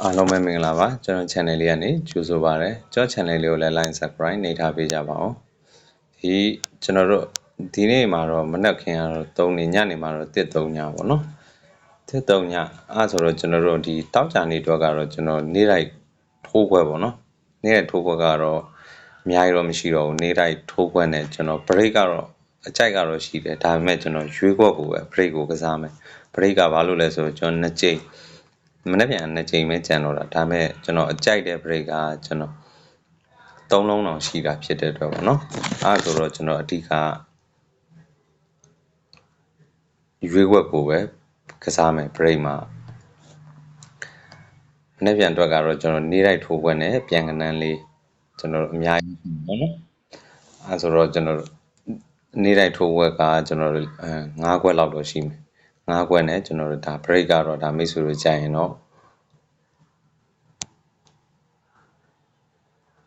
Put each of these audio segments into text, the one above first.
အားလုံးပဲမင်္ဂလာပါကျွန်တော် channel လေးကနေကြိုဆိုပါရစေကျွန်တော် channel လေးကိုလည်း like subscribe နေထားပေးကြပါဦးဒီကျွန်တော်တို့ဒီနေ့မှာတော့မနက်ခင်းကတော့3နေညနေမှာတော့တစ်3ညပေါ့နော်တစ်3ညအဲ့ဆိုတော့ကျွန်တော်တို့ဒီတောက်ကြနေတော့ကတော့ကျွန်တော်နေ့တိုင်းထိုးခွဲပေါ့နော်နေ့တိုင်းထိုးခွဲကတော့အများကြီးတော့မရှိတော့ဘူးနေ့တိုင်းထိုးခွဲနဲ့ကျွန်တော် break ကတော့အကြိုက်ကတော့ရှိတယ်ဒါပေမဲ့ကျွန်တော်ရွေးခွက်ကိုပဲ break ကိုကစားမယ် break ကဘာလို့လဲဆိုတော့ကျွန်တော်နှစ်ကြိမ် မနေ့ပြန်နှစ်ကြိမ်ပဲကြံတော့တာဒါပေမဲ့ကျွန်တော်အကြိုက်တဲ့ break ကကျွန်တော်သုံးလုံးတောင်ရှိတာဖြစ်တဲ့အတွက်ပေါ့နော်အဲဆိုတော့ကျွန်တော်အဓိကရွေးခွက်ကိုပဲကစားမယ် break မှာမနေ့ပြန်အတွက်ကတော့ကျွန်တော်နေ့တိုင်းထိုးခွက်နဲ့ပြန်ကနန်းလေးကျွန်တော်အများကြီးပေါ့နော်အဲဆိုတော့ကျွန်တော်နေ့တိုင်းထိုးခွက်ကကျွန်တော်အဲ9ခွက်လောက်တော့ရှိမယ် 9ခွက်နဲ့ကျွန်တော်တို့ဒါ break ကတော့ဒါမိတ်ဆွေတို့ကြာရင်တော့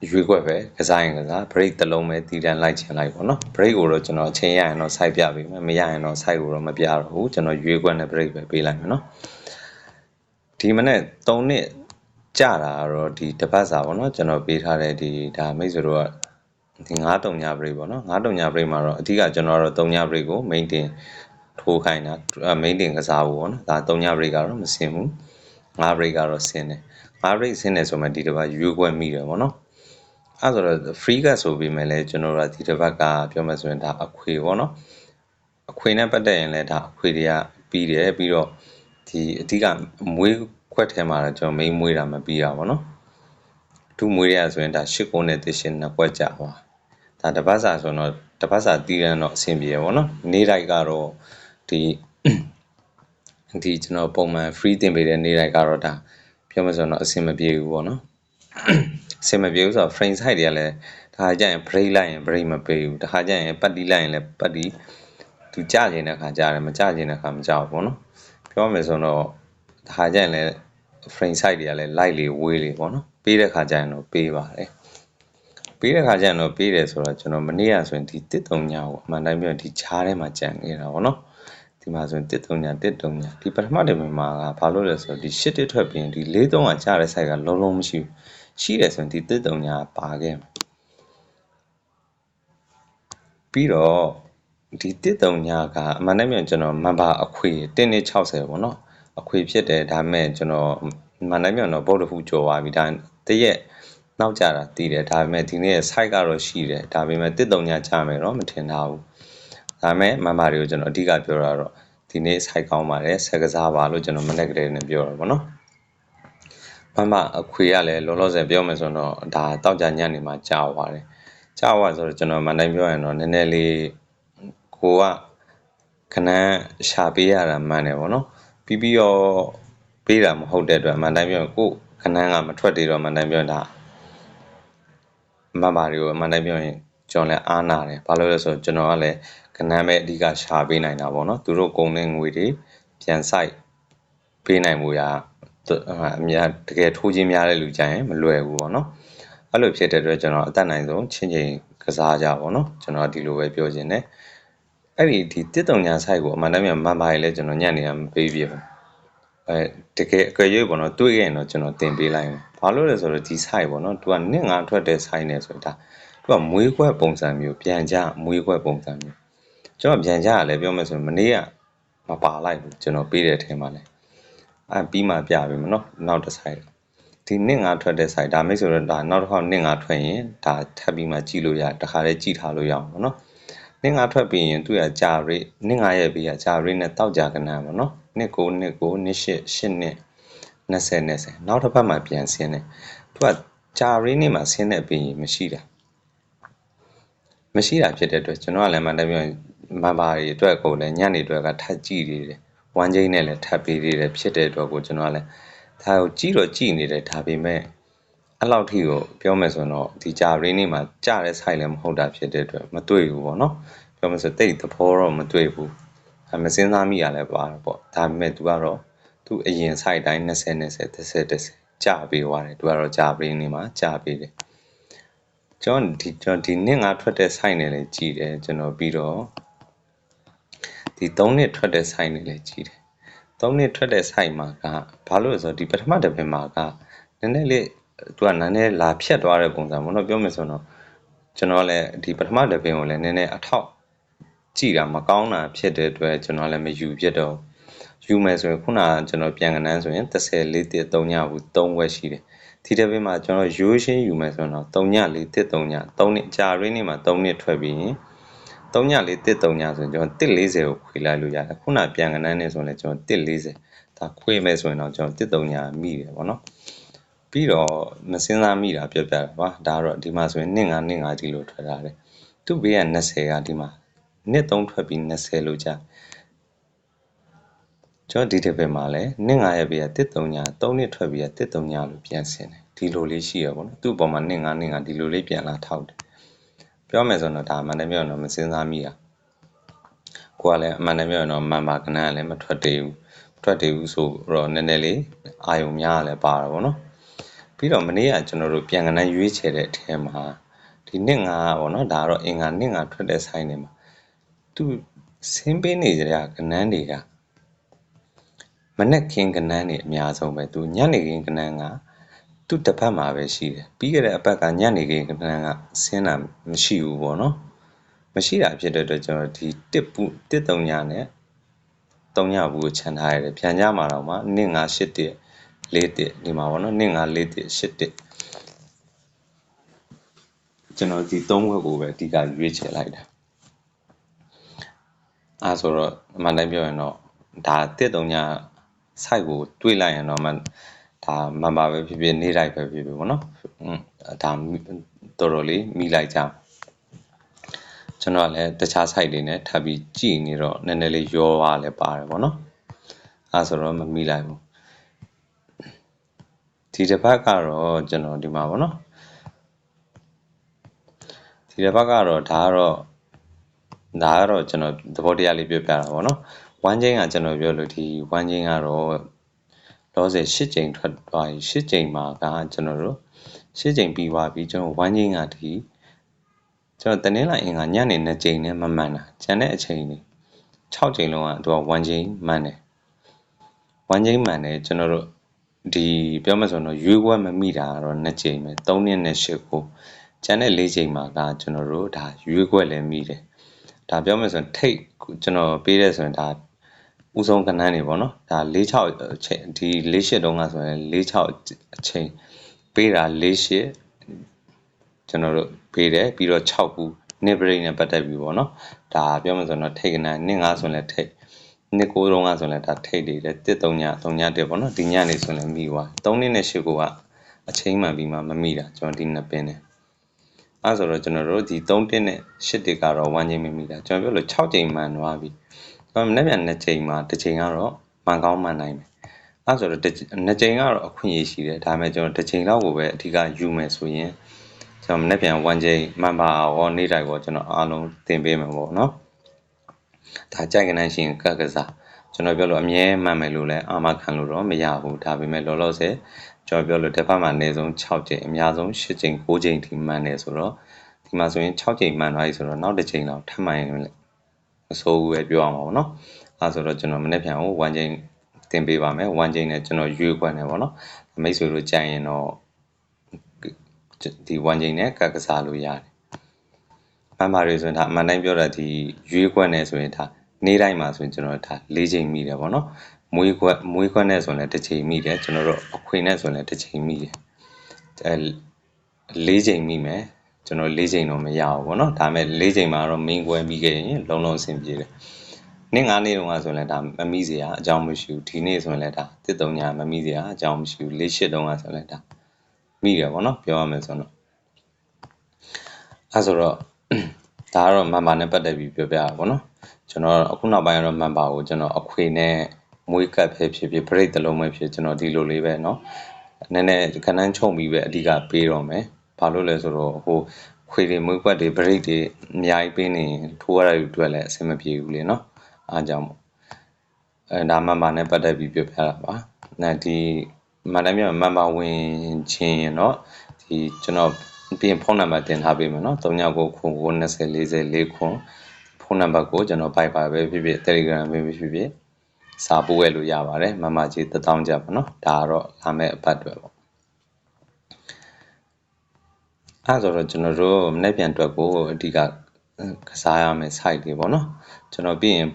ရွေးခွက်ပဲကစားရင်ကစား break တစ်လုံးပဲတည်တန်းလိုက်ချင်လိုက်ပေါ့နော် break ကိုတော့ကျွန်တော်အချိန်ရရင်တော့ site ပြပေးမယ်မရရင်တော့ site ကိုတော့မပြတော့ဘူးကျွန်တော်ရွေးခွက်နဲ့ break ပဲပေးလိုက်မယ်နော်ဒီမနေ့3နှစ်ကြာတာတော့ဒီတပတ်စာပေါ့နော်ကျွန်တော်ပေးထားတဲ့ဒီဒါမိတ်ဆွေတို့ကဒီ9တုံညာ break ပေါ့နော်9တုံညာ break မှာတော့အဓိကကျွန်တော်တော့3ညာ break ကို maintain ထိုးခိုင်းတာ maintain ကစားဖို့ပေါ့နော်ဒါ3ညာ break ကတော့မစင်ဘူး5 break ကတော့ဆင်းတယ်5 break ဆင်းတယ်ဆိုမှဒီတစ်ပတ်ရွေးခွက်မိတယ်ပေါ့နော်အဲ့ဆိုတော့ free cut ဆိုပြီးမယ်လဲကျွန်တော်တို့ဒီတစ်ပတ်ကပြောမှဆိုရင်ဒါအခွေပေါ့နော်အခွေနဲ့ပတ်သက်ရင်လည်းဒါအခွေတွေကပြီးတယ်ပြီးတော့ဒီအဓိကမွေးခွက်ထဲမှာတော့ကျွန်တော် main မွေးတာမပြီးတာပေါ့နော်ဒုမွေးရဆိုရင်ဒါ၈ကုန်းနဲ့တစ်ရှင်နှစ်ခွက်ကြာသွားဒါတပတ်စာဆိုတော့တပတ်စာတီးရန်တော့အဆင်ပြေရပေါ့နော်နေ့တိုင်းကတော့ ဒီဒီကျွန်တော်ပုံမှန် free တင်ပေးတဲ့နေ့တိုင်းကတော့ဒါပြောမှဆိုတော့အဆင်မပြေဘူးပေါ့နော်အဆင်မပြေဘူးဆိုတော့ frame size တွေကလည်းတခါကျရင် break လိုက်ရင် break မပေးဘူးတခါကျရင်ပတ်တီးလိုက်ရင်လည်းပတ်တီးသူကြကျင်တဲ့ခါကြားတယ်မကြကျင်တဲ့ခါမကြောက်ဘူးပေါ့နော်ပြောမယ်ဆိုတော့တခါကျရင်လည်း frame size တွေကလည်း light လေးဝေးလေးပေါ့နော်ပေးတဲ့ခါကျရင်တော့ပေးပါတယ်ပေးတဲ့ခါကျရင်တော့ပေးတယ်ဆိုတော့ကျွန်တော်မနေ့ကဆိုရင်ဒီတစ်တုံညာကိုအမှန်တိုင်းပြောဒီချားထဲမှာကြံနေတာပေါ့နော် ဒီမှာဆိုရင်တစ်တုံညာတစ်တုံညာဒီပထမတင်မှာကဘာလို့လဲဆိုတော့ဒီရှစ်တစ်ထွက်ပြီးရင်ဒီလေးသုံးကကြားတဲ့ site ကလုံးလုံးမရှိဘူးရှိတယ်ဆိုရင်ဒီတစ်တုံညာပါခဲ့မှာပြီးတော့ဒီတစ်တုံညာကအမှန်တမ်းပြောကျွန်တော်မဘာအခွေ1နဲ့60ပေါ့နော်အခွေဖြစ်တယ်ဒါပေမဲ့ကျွန်တော်မန်တိုင်းပြောတော့ဗုဒ္ဓဖူကြော်သွားပြီဒါတရက်နောက်ကြတာတည်တယ်ဒါပေမဲ့ဒီနေ့ site ကတော့ရှိတယ်ဒါပေမဲ့တစ်တုံညာကြမယ်တော့မထင်ထားဘူး ဒါပေမဲ့မမတွေကိုကျွန်တော်အဓိကပြောတာတော့ဒီနေ့ site ကောင်းပါတယ်ဆက်ကစားပါလို့ကျွန်တော်မနေ့ကတည်းကပြောတာပေါ့နော်မမအခွေရလဲလောလောဆယ်ပြောမယ်ဆိုတော့ဒါတောက်ကြညနေမှာကြာသွားတယ်ကြာသွားဆိုတော့ကျွန်တော်မန်တိုင်းပြောရင်တော့နည်းနည်းလေးကိုကခဏရှာပေးရတာမှန်တယ်ဗောနော်ပြီးပြီးတော့ပေးတာမဟုတ်တဲ့အတွက်မန်တိုင်းပြောရင်ကိုခဏကမထွက်သေးတော့မန်တိုင်းပြောရင်ဒါမမတွေကိုအမှန်တိုင်းပြောရင် ကျွန်တော်လည်းအားနာတယ်ဘာလို့လဲဆိုတော့ကျွန်တော်ကလည်းခဏပဲအဓိကရှာပေးနိုင်တာဗောနော်သူတို့ကုန်တဲ့ငွေတွေပြန်ဆိုင်ပေးနိုင်မှုရာအများတကယ်ထိုးခြင်းများတဲ့လူကြရင်မလွယ်ဘူးပေါ့နော်အဲ့လိုဖြစ်တဲ့အတွက်ကျွန်တော်အသက်နိုင်ဆုံးချင်းချင်းကစားကြပါတော့ကျွန်တော်ဒီလိုပဲပြောခြင်းနဲ့အဲ့ဒီဒီတစ်တုံညာ site ကိုအမှန်တမ်းမြန်မှန်ပါလေကျွန်တော်ညံ့နေရမပေးပြဘူးအဲတကယ်အကြွေပေါ့နော်တွေးရင်တော့ကျွန်တော်တင်ပေးလိုက်မယ်ဘာလို့လဲဆိုတော့ဒီ site ပေါ့နော်သူကနှစ်ငါထွက်တဲ့ site နဲ့ဆိုတာ သူကမွေးခွက်ပုံစံမျိုးပြန်ကြမွေးခွက်ပုံစံမျိုးကျွန်တော်ပြန်ကြရလဲပြောမယ်ဆိုရင်မနေ့ကမပါလိုက်ဘူးကျွန်တော်ပေးတဲ့အထင်ပါလဲအဲပြီးမှပြပြီမနော်နောက်တစ် site ဒီနှစ်ငါထွက်တဲ့ site ဒါမိတ်ဆိုတော့ဒါနောက်တစ်ခေါက်နှစ်ငါထွက်ရင်ဒါထပ်ပြီးမှကြည့်လို့ရတခါလေးကြည့်ထားလို့ရအောင်ပေါ့နော်နှစ်ငါထွက်ပြီးရင်သူကကြာရိနှစ်ငါရဲ့ပြီးကကြာရိနဲ့တောက်ကြကနန်းပေါ့နော်နှစ်ကိုနှစ်ကိုနှစ်ရှစ်ရှစ်နှစ်20 20နောက်တစ်ဖက်မှာပြန်ဆင်းတယ်သူကကြာရိနဲ့မှာဆင်းတဲ့ပြီးရင်မရှိတာ မရှိတာဖြစ်တဲ့အတွက်ကျွန်တော်ကလည်းမတပြောမဘာတွေအတွက်ကိုလည်းညနေအတွက်ကထပ်ကြည့်နေတယ်ဝမ်းချင်းနဲ့လည်းထပ်ပေးနေတယ်ဖြစ်တဲ့အတွက်ကိုကျွန်တော်ကလည်းဒါကိုကြည့်တော့ကြည့်နေတယ်ဒါပေမဲ့အဲ့လောက်ထိကိုပြောမယ်ဆိုတော့ဒီကြာရင်းနေမှာကြာတဲ့ site လည်းမဟုတ်တာဖြစ်တဲ့အတွက်မတွေ့ဘူးပေါ့နော်ပြောမယ်ဆိုတိတ်သဘောတော့မတွေ့ဘူးအဲမစင်းစားမိရလဲပါပေါ့ဒါပေမဲ့ तू ကတော့ तू အရင် site တိုင်း20 20 30 30ကြာပေးသွားတယ် तू ကတော့ကြာပေးနေမှာကြာပေးတယ် ကျွန်တော်ဒီကျွန်တော်ဒီနှစ်ငါထွက်တဲ့ site နဲ့လည်းကြည့်တယ်ကျွန်တော်ပြီးတော့ဒီ3နှစ်ထွက်တဲ့ site နဲ့လည်းကြည့်တယ်3 3နှစ်ထွက်တဲ့ site မှာကဘာလို့လဲဆိုတော့ဒီပထမတစ်ပင်မှာကနည်းနည်းလေးသူကနည်းနည်းလာဖြတ်သွားတဲ့ပုံစံပေါ့နော်ပြောမယ်ဆိုတော့ကျွန်တော်လည်းဒီပထမတစ်ပင်ကိုလည်းနည်းနည်းအထောက်ကြည့်တာမကောင်းတာဖြစ်တဲ့အတွက်ကျွန်တော်လည်းမယူဖြစ်တော့ယူမယ်ဆိုရင်ခုနကကျွန်တော်ပြန်ကနန်းဆိုရင်30လေးတစ်3ညဘူး3ဝက်ရှိတယ် ဒီတစ်ပင်မှာကျွန်တော်ရိုးရှင်းယူမယ်ဆိုတော့3ညလေးတစ်3ည3နှစ်ကြာရင်းနေမှာ3နှစ်ထွက်ပြီးရင်3ညလေးတစ်3ညဆိုရင်ကျွန်တော်140ကိုခွေလိုက်လို့ရတယ်ခုနပြန်ကနန်းနေဆိုရင်လည်းကျွန်တော်140ဒါခွေမယ်ဆိုရင်တော့ကျွန်တော်1 3ညမိတယ်ပေါ့နော်ပြီးတော့မစင်းစားမိတာပြောပြတာပါဒါကတော့ဒီမှာဆိုရင်2 5 2 5ဒီလိုထွက်ထားတယ်သူ့ဘေးက20ကဒီမှာနှစ်3ထွက်ပြီး20လို့ကြာ ကျွန်တော်ဒီတစ်ပင်မှာလည်းနှစ်9ရက်ပြီးကတစ်3ည3နှစ်ထွက်ပြီးကတစ်3ညလို့ပြန်ဆင်းတယ်ဒီလိုလေးရှိရပါတော့သူ့အပေါ်မှာနှစ်9နှစ်9ဒီလိုလေးပြန်လာထောက်တယ်ပြောမယ်ဆိုတော့ဒါမှန်တယ်ပြောရင်တော့မစင်းစားမိတာကိုကလည်းအမှန်တမ်းပြောရင်တော့မှန်ပါကနန်းကလည်းမထွက်သေးဘူးထွက်သေးဘူးဆိုတော့နည်းနည်းလေးအာယုံများလည်းပါတာပေါ့နော်ပြီးတော့မနေ့ကကျွန်တော်တို့ပြန်ကနန်းရွေးချယ်တဲ့အထက်မှာဒီနှစ်ငါပေါ့နော်ဒါကတော့အင်္ဂါနှစ်ငါထွက်တဲ့ဆိုင်တွေမှာသူဆင်းပေးနေကြတဲ့ကနန်းတွေက မနဲ့ခင်းကနန်းတွေအများဆုံးပဲသူညနေခင်းကနန်းကသူ့တစ်ဖက်မှာပဲရှိတယ်ပြီးခဲ့တဲ့အပတ်ကညနေခင်းကနန်းကဆင်းတာမရှိဘူးပေါ့နော်မရှိတာဖြစ်တဲ့အတွက်ကျွန်တော်ဒီတစ်ပူတစ်တုံညနဲ့တုံညဘူးကိုခြံထားရတယ်ပြန်ကြမှာတော့မှ1 5 8တစ်4တစ်ဒီမှာပေါ့နော်1 5 4တစ်8တစ်ကျွန်တော်ဒီ3ဘက်ကိုပဲအဓိကရွေးချယ်လိုက်တာအဲဆိုတော့အမှန်တိုင်းပြောရင်တော့ဒါတစ်တုံည site ကိုတွေးလိုက်ရင်တော့မှဒါမှန်ပါပဲဖြစ်ဖြစ်နေလိုက်ပဲဖြစ်ဖြစ်ပေါ့နော်อืมဒါတော်တော်လေးမိလိုက်ကြကျွန်တော်လည်းတခြား site တွေနဲ့ထပ်ပြီးကြည့်နေတော့နည်းနည်းလေးရောပါလဲပါတယ်ပေါ့နော်အဲဆိုတော့မမိလိုက်ဘူးဒီတစ်ပတ်ကတော့ကျွန်တော်ဒီမှာပေါ့နော်ဒီတစ်ပတ်ကတော့ဒါကတော့ဒါကတော့ကျွန်တော်သဘောတရားလေးပြောပြတာပေါ့နော် ဝမ်းချင်းကကျွန်တော်ပြောလို့ဒီဝမ်းချင်းကတော့လောဆယ်၈ကြိမ်ထွက်သွားပြီ၈ကြိမ်မှာကကျွန်တော်တို့၈ကြိမ်ပြီးသွားပြီကျွန်တော်ဝမ်းချင်းကဒီကျွန်တော်တနင်္လာအင်္ဂါညနေ2ကြိမ်နဲ့မမှန်တာကျန်တဲ့အချိန်တွေ6ကြိမ်လုံးကသူကဝမ်းချင်းမှန်တယ်ဝမ်းချင်းမှန်တယ်ကျွန်တော်တို့ဒီပြောမှဆိုတော့ရွေးကွက်မမိတာကတော့2ကြိမ်ပဲ3နှစ်နဲ့8ကိုကျန်တဲ့4ကြိမ်မှာကကျွန်တော်တို့ဒါရွေးကွက်လည်းမိတယ်ဒါပြောမှဆိုရင်ထိတ်ကျွန်တော်ပေးတဲ့ဆိုရင်ဒါ ဦးဆုံးကဏ္ဍနေပေါ့နော်ဒါ46အချိန်ဒီ48တုန်းကဆိုရင်46အချိန်ပေးတာ48ကျွန်တော်တို့ပေးတယ်ပြီးတော့6ခု nib break နဲ့ပတ်သက်ပြီးပေါ့နော်ဒါပြောမှဆိုတော့ထိတ်ကဏ္ဍနစ်5ဆိုရင်လည်းထိတ်နှစ်ကိုတုန်းကဆိုရင်လည်းဒါထိတ်နေတယ်တစ်3ည3ညတက်ပေါ့နော်ဒီညနေဆိုရင်လည်းမိသွား3နှစ်နဲ့8ကိုကအချိန်မှန်ပြီးမှမမိတာကျွန်တော်ဒီနှစ်ပင်းတယ်အဲဆိုတော့ကျွန်တော်တို့ဒီ3တက်နဲ့8တက်ကတော့1ချိန်မမိတာကျွန်တော်ပြောလို့6ချိန်မှန်သွားပြီကျွန်တော် မနေ့ပြန်2ချိန်မှာတစ်ချိန်ကတော့မှန်ကောင်းမှန်နိုင်မယ်အဲဆိုတော့2ချိန်ကတော့အခွင့်အရေးရှိတယ်ဒါပေမဲ့ကျွန်တော်တစ်ချိန်လောက်ကိုပဲအဓိကယူမယ်ဆိုရင်ကျွန်တော်မနေ့ပြန်1ချိန်မှန်ပါရောနေ့တိုင်းရောကျွန်တော်အားလုံးသင်ပေးမှာပေါ့နော်ဒါကြိုက်ကနေရှင်ကကစားကျွန်တော်ပြောလို့အမြဲမှန်မယ်လို့လည်းအာမခံလို့တော့မရဘူးဒါပေမဲ့လောလောဆယ်ကျွန်တော်ပြောလို့တစ်ဖက်မှာအနည်းဆုံး6ကြိမ်အများဆုံး8ကြိမ်9ကြိမ်ထိမှန်တယ်ဆိုတော့ဒီမှာဆိုရင်6ကြိမ်မှန်သွားပြီဆိုတော့နောက်တစ်ကြိမ်လောက်ထပ်မှန်ရင်လည်း အဆိုးဘူးပဲပြောအောင်ပါဘောနော်အဲဆိုတော့ကျွန်တော်မနေ့ပြန်ကို1ကြိမ်တင်ပေးပါမယ်1ကြိမ်နဲ့ကျွန်တော်ရွေးခွက်နေပေါ့နော်မိတ်ဆွေတို့ကြိုင်ရင်တော့ဒီ1ကြိမ်နဲ့ကတ်ကစားလို့ရတယ်မှန်ပါတယ်ဆိုရင်ဒါအမှန်တိုင်းပြောတာဒီရွေးခွက်နေဆိုရင်ဒါနေ့တိုင်းမှာဆိုရင်ကျွန်တော်ဒါ၄ချိန်မိတယ်ပေါ့နော်မွေးခွက်မွေးခွက်နဲ့ဆိုရင်လည်းတစ်ချိန်မိတယ်ကျွန်တော်တို့အခွေနဲ့ဆိုရင်လည်းတစ်ချိန်မိတယ်အဲ၄ချိန်မိမယ် ကျွန်တော်၄ချိန်တော့မရဘူးပေါ့နော်ဒါပေမဲ့၄ချိန်မှာတော့ main ကွဲပြီးခဲ့ရင်လုံးလုံးအဆင်ပြေတယ်နေ့၅နေ့တုန်းကဆိုရင်လည်းဒါမမိစရာအကြောင်းမရှိဘူးဒီနေ့ဆိုရင်လည်းဒါတစ်တုံညာမမိစရာအကြောင်းမရှိဘူး၄၈တုန်းကဆိုရင်လည်းဒါမိတယ်ပေါ့နော်ပြောရမယ်ဆိုတော့အဲဆိုတော့ဒါကတော့မန်ပါနဲ့ပတ်သက်ပြီးပြောပြတာပေါ့နော်ကျွန်တော်အခုနောက်ပိုင်းကတော့မန်ပါကိုကျွန်တော်အခွေနဲ့မွေးကပ်ဖြစ်ဖြစ်ဖြစ် break တလုံးပဲဖြစ်ကျွန်တော်ဒီလိုလေးပဲเนาะနည်းနည်းခဏန်းချုံပြီးပဲအဓိကပေးတော့မယ် ဘာလို့လဲဆိုတော့ဟိုခွေတွေမွေးခွက်တွေ break တွေအများကြီးပေးနေထိုးရတဲ့အတွက်လည်းအဆင်မပြေဘူးလေနော်အားကြောင့်ပေါ့အဲဒါမှမာနဲ့ပတ်သက်ပြီးပြောပြတာပါအဲဒီမတိုင်းပြန်မမဝင်ချင်းရင်တော့ဒီကျွန်တော်ပြင်ဖုန်းနံပါတ်တင်ထားပေးမယ်နော်39992040ခွန်ဖုန်းနံပါတ်ကိုကျွန်တော် Viber ပဲဖြစ်ဖြစ် Telegram ပဲဖြစ်ဖြစ်စာပို့ရလို့ရပါတယ်မမကြီးတထောင်ကြပါနော်ဒါကတော့လာမယ့်အပတ်အတွက်ပေါ့ အဲ့ဆိုတော့ကျွန်တော်တို့မနေ့ပြန်အတွက်ကိုအဓိကကစားရမယ့် site တွေပေါ့နော်ကျွန်တော်ပြီးရင်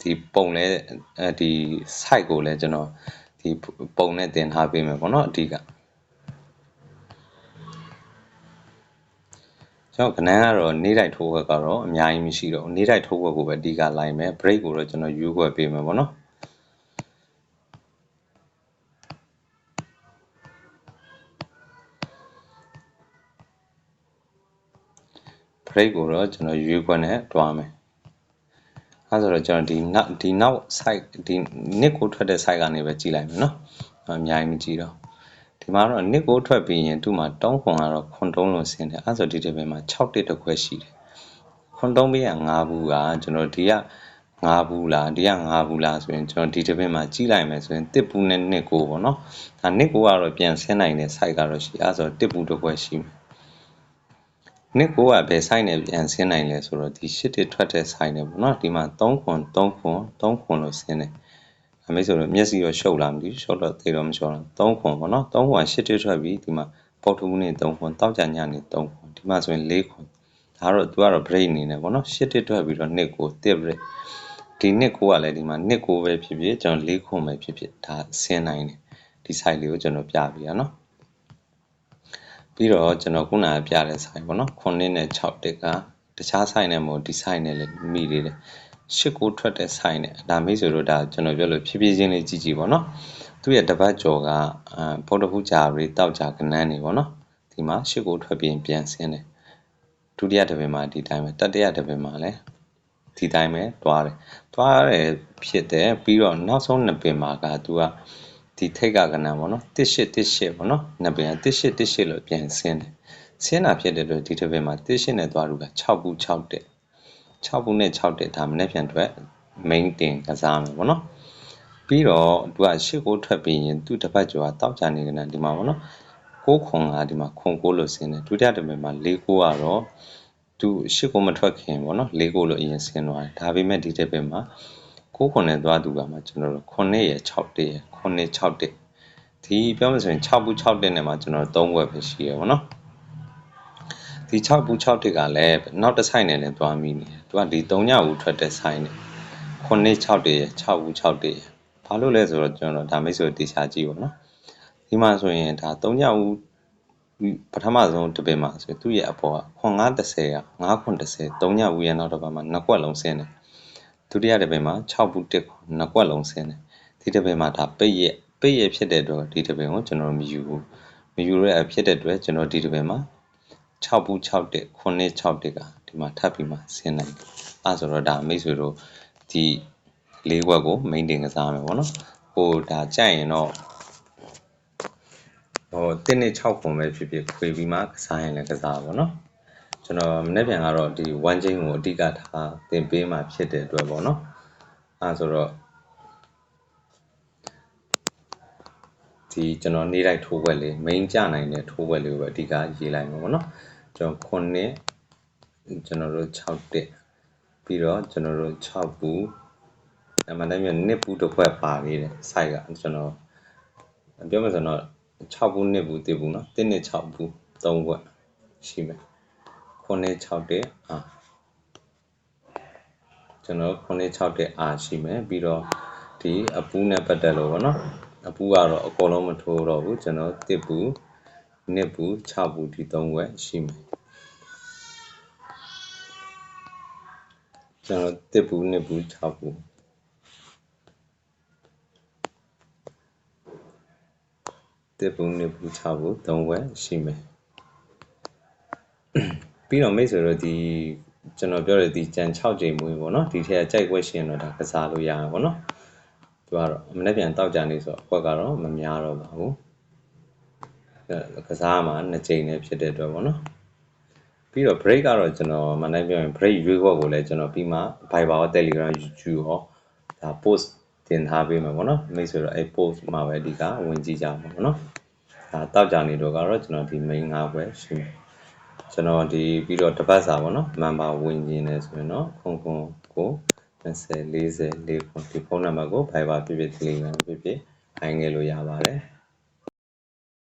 ဒီပုံလဲဒီ site ကိုလည်းကျွန်တော်ဒီပုံနဲ့တင်ထားပေးမယ်ပေါ့နော်အဓိကကျွန်တော်ကနန်းကတော့နေတိုက်ထိုးခွက်ကတော့အများကြီးမရှိတော့နေတိုက်ထိုးခွက်ကိုပဲအဓိကလိုက်မယ် break ကိုတော့ကျွန်တော်ယူခွက်ပေးမယ်ပေါ့နော် break ကိုတော့ကျွန်တော်ရွေးခွက်နဲ့တွားမယ်အဲဆိုတော့ကျွန်တော်ဒီနောက်ဒီနောက် site ဒီ nick ကိုထွက်တဲ့ site ကနေပဲကြည့်လိုက်မယ်နော်အများကြီးမကြည့်တော့ဒီမှာတော့ nick ကိုထွက်ပြီးရင်သူ့မှာတောင်းခွန်ကတော့ခွန်တုံးလို့ဆင်းတယ်အဲဆိုဒီတစ်ပင်မှာ6တစ်တစ်ခွက်ရှိတယ်ခွန်တုံးပေးက9ဘူးကကျွန်တော်ဒီက9ဘူးလားဒီက9ဘူးလားဆိုရင်ကျွန်တော်ဒီတစ်ပင်မှာကြည့်လိုက်မယ်ဆိုရင်တစ်ဘူးနဲ့နှစ်ကိုပေါ့နော်ဒါနှစ်ကိုကတော့ပြန်ဆင်းနိုင်တဲ့ site ကတော့ရှိအဲဆိုတစ်ဘူးတစ်ခွက်ရှိမယ် နှစ်ကိုကဘယ် site နဲ့ပြန်ဆင်းနိုင်လဲဆိုတော့ဒီရှစ်တစ်ထွက်တဲ့ site နဲ့ပေါ့နော်ဒီမှာ3ခွန်3ခွန်3ခွန်လို့ဆင်းတယ်အမေဆိုတော့မျက်စိရောရှုပ်လာမသိဘူးရှုပ်တော့သေတော့မရှုပ်လား3ခွန်ပေါ့နော်3ခွန်ကရှစ်တစ်ထွက်ပြီးဒီမှာပုတ်ထူးနေ3ခွန်တောက်ကြညနေ3ခွန်ဒီမှာဆိုရင်4ခွန်ဒါတော့သူကတော့ break အနေနဲ့ပေါ့နော်ရှစ်တစ်ထွက်ပြီးတော့နှစ်ကိုတစ် break ဒီနှစ်ကိုကလည်းဒီမှာနှစ်ကိုပဲဖြစ်ဖြစ်ကျွန်တော်၄ခွန်ပဲဖြစ်ဖြစ်ဒါဆင်းနိုင်တယ်ဒီ site လေးကိုကျွန်တော်ပြပြရနော် ပြီးတော့ကျွန်တော်ခုနကပြတဲ့ site ပေါ့နော်9နဲ့6တက်ကတခြား site နဲ့မဟုတ်ဒီ site နဲ့လည်းမိသေးတယ်ရှစ်ကိုထွက်တဲ့ site နဲ့ဒါမိဆိုတော့ဒါကျွန်တော်ပြောလို့ဖြည်းဖြည်းချင်းလေးကြည့်ကြည့်ပေါ့နော်သူ့ရဲ့တပတ်ကျော်ကအာဗုဒ္ဓဟူးဂျာရီတောက်ကြကနန်းနေပေါ့နော်ဒီမှာရှစ်ကိုထွက်ပြီးပြန်ဆင်းတယ်ဒုတိယတစ်ပင်မှာဒီတိုင်းပဲတတိယတစ်ပင်မှာလည်းဒီတိုင်းပဲတွားတယ်တွားတယ်ဖြစ်တယ်ပြီးတော့နောက်ဆုံးနှစ်ပင်မှာကသူက ဒီထိတ်ကကနန်းပေါ့နော်တစ်ရှစ်တစ်ရှစ်ပေါ့နော်နှစ်ပင်ကတစ်ရှစ်တစ်ရှစ်လို့ပြန်ဆင်းတယ်ဆင်းတာဖြစ်တယ်လို့ဒီတစ်ပင်မှာတစ်ရှစ်နဲ့တွားလို့က6ဘူး6တက်6ဘူးနဲ့6တက်ဒါမနေ့ပြန်အတွက် main တင်ကစားမယ်ပေါ့နော်ပြီးတော့သူကရှစ်ကိုထွက်ပြီးရင်သူ့တစ်ပတ်ကျော်ကတောက်ချနေကနန်းဒီမှာပေါ့နော်ကိုခွန်ကဒီမှာခွန်ကိုလို့ဆင်းတယ်ဒုတိယတစ်ပင်မှာ၄ကိုကတော့သူရှစ်ကိုမထွက်ခင်ပေါ့နော်၄ကိုလို့အရင်ဆင်းသွားတယ်ဒါပေမဲ့ဒီတစ်ပင်မှာကို ခွန်နဲ့သွားသူကမှကျွန်တော်တို့9ရ6တက်ရ9 6တက်ဒီပြောမှဆိုရင်6ဘူး6တက်နဲ့မှကျွန်တော်တို့3ဘွယ်ပဲရှိရပါတော့ဒီ6ဘူး6တက်ကလည်းနောက်တစ်ဆိုင်နဲ့လည်းသွားမိနေတယ်သူကဒီ3ညဘူးထွက်တဲ့ဆိုင်နဲ့9 6တက်ရ6ဘူး6တက်ရဘာလို့လဲဆိုတော့ကျွန်တော်ဒါမိတ်ဆွေတေချာကြည့်ပါတော့ဒီမှာဆိုရင်ဒါ3ညဘူးပထမဆုံးတစ်ပင်မှာဆိုသူ့ရဲ့အပေါ်ကခွန်930က9ခွန်30 3ညဘူးရဲ့နောက်တစ်ပတ်မှာနှစ်ကွက်လုံးဆင်းတယ် ဒုတိယတစ်ပင်မှာ6ဘူး1ခွန်နှစ်ကွက်လုံးဆင်းတယ်ဒီတစ်ပင်မှာဒါပိတ်ရဲ့ပိတ်ရဲ့ဖြစ်တဲ့အတွက်ဒီတစ်ပင်ကိုကျွန်တော်မယူဘူးမယူရတဲ့ဖြစ်တဲ့အတွက်ကျွန်တော်ဒီတစ်ပင်မှာ6ဘူး6တက်9 6တက်ကဒီမှာထပ်ပြီးမှဆင်းနိုင်တယ်အဲဆိုတော့ဒါမိတ်ဆွေတို့ဒီလေးဘွက်ကို maintain ကစားမယ်ပေါ့နော်ဟိုဒါကြိုက်ရင်တော့ဟိုတင်းနဲ့6ပုံပဲဖြစ်ဖြစ်ခွေပြီးမှကစားရင်လည်းကစားပါတော့ ကျွန်တော်မနေ့ပြန်ကတော့ဒီ one chain ကိုအဓိကထားတင်ပေးမှဖြစ်တဲ့အတွက်ပေါ့နော်အဲဆိုတော့ဒီကျွန်တော်နေလိုက်ထိုးဘက်လေး main ကြနိုင်တဲ့ထိုးဘက်လေးကိုပဲအဓိကရေးလိုက်မှာပေါ့နော်ကျွန်တော်9ကျွန်တော်တို့6တက်ပြီးတော့ကျွန်တော်တို့6ဘူးအမှန်တမ်းမြစ်ဘူးတစ်ခွက်ပါသေးတယ် site ကကျွန်တော်ပြောမှဆိုတော့6ဘူးနှစ်ဘူးတစ်ဘူးเนาะ1နှစ်6ဘူး3ခွက်ရှိမယ် 9 6တက်အာကျွန်တော်9 6တက်အာရှိမယ်ပြီးတော့ဒီအပူးနဲ့ပတ်သက်လို့ပေါ့နော်အပူကတော့အကုန်လုံးမထိုးတော့ဘူးကျွန်တော်တစ်ဘူးနှစ်ဘူး6ဘူးဒီ3ဝက်ရှိမယ်ကျွန်တော်တစ်ဘူးနှစ်ဘူး6ဘူးတစ်ဘူးနှစ်ဘူး6ဘူး3ဝက်ရှိမယ် ပြီးတော့မိတ်ဆွေတို့ဒီကျွန်တော်ပြောတဲ့ဒီကြံ6ချိန်မွေးပေါ့နော်ဒီထက်ကကြိုက်ွက်ရှင်တော့ဒါကစားလို့ရမှာပေါ့နော်သူကတော့မနေ့ပြန်တောက်ကြနေဆိုအကွက်ကတော့မများတော့ပါဘူးကစားမှာ2ချိန်နဲ့ဖြစ်တဲ့အတွက်ပေါ့နော်ပြီးတော့ break ကတော့ကျွန်တော်မနိုင်ပြောရင် break ရွေးခွက်ကိုလည်းကျွန်တော်ပြီးမှ Viber ရော Telegram YouTube ရောဒါ post တင်ထားပေးမှာပေါ့နော်မိတ်ဆွေတော့အဲ post မှာပဲဒီကဝင်ကြည့်ကြမှာပေါ့နော်ဒါတောက်ကြနေတော့ကတော့ကျွန်တော်ဒီ main ၅ဘွဲရှိမယ် ကျွန်တော်ဒီပြီးတော့တပတ်စာပေါ့နော် member ဝင်ခြင်းနေဆိုရင်တော့ခုံခုံကို20 40 4ခုဒီဖုန်းနံပါတ်ကို Viber ဖြစ်ဖြစ် Telegram ဖြစ်ဖြစ်ဖိုင်ငယ်လို့ရပါတယ်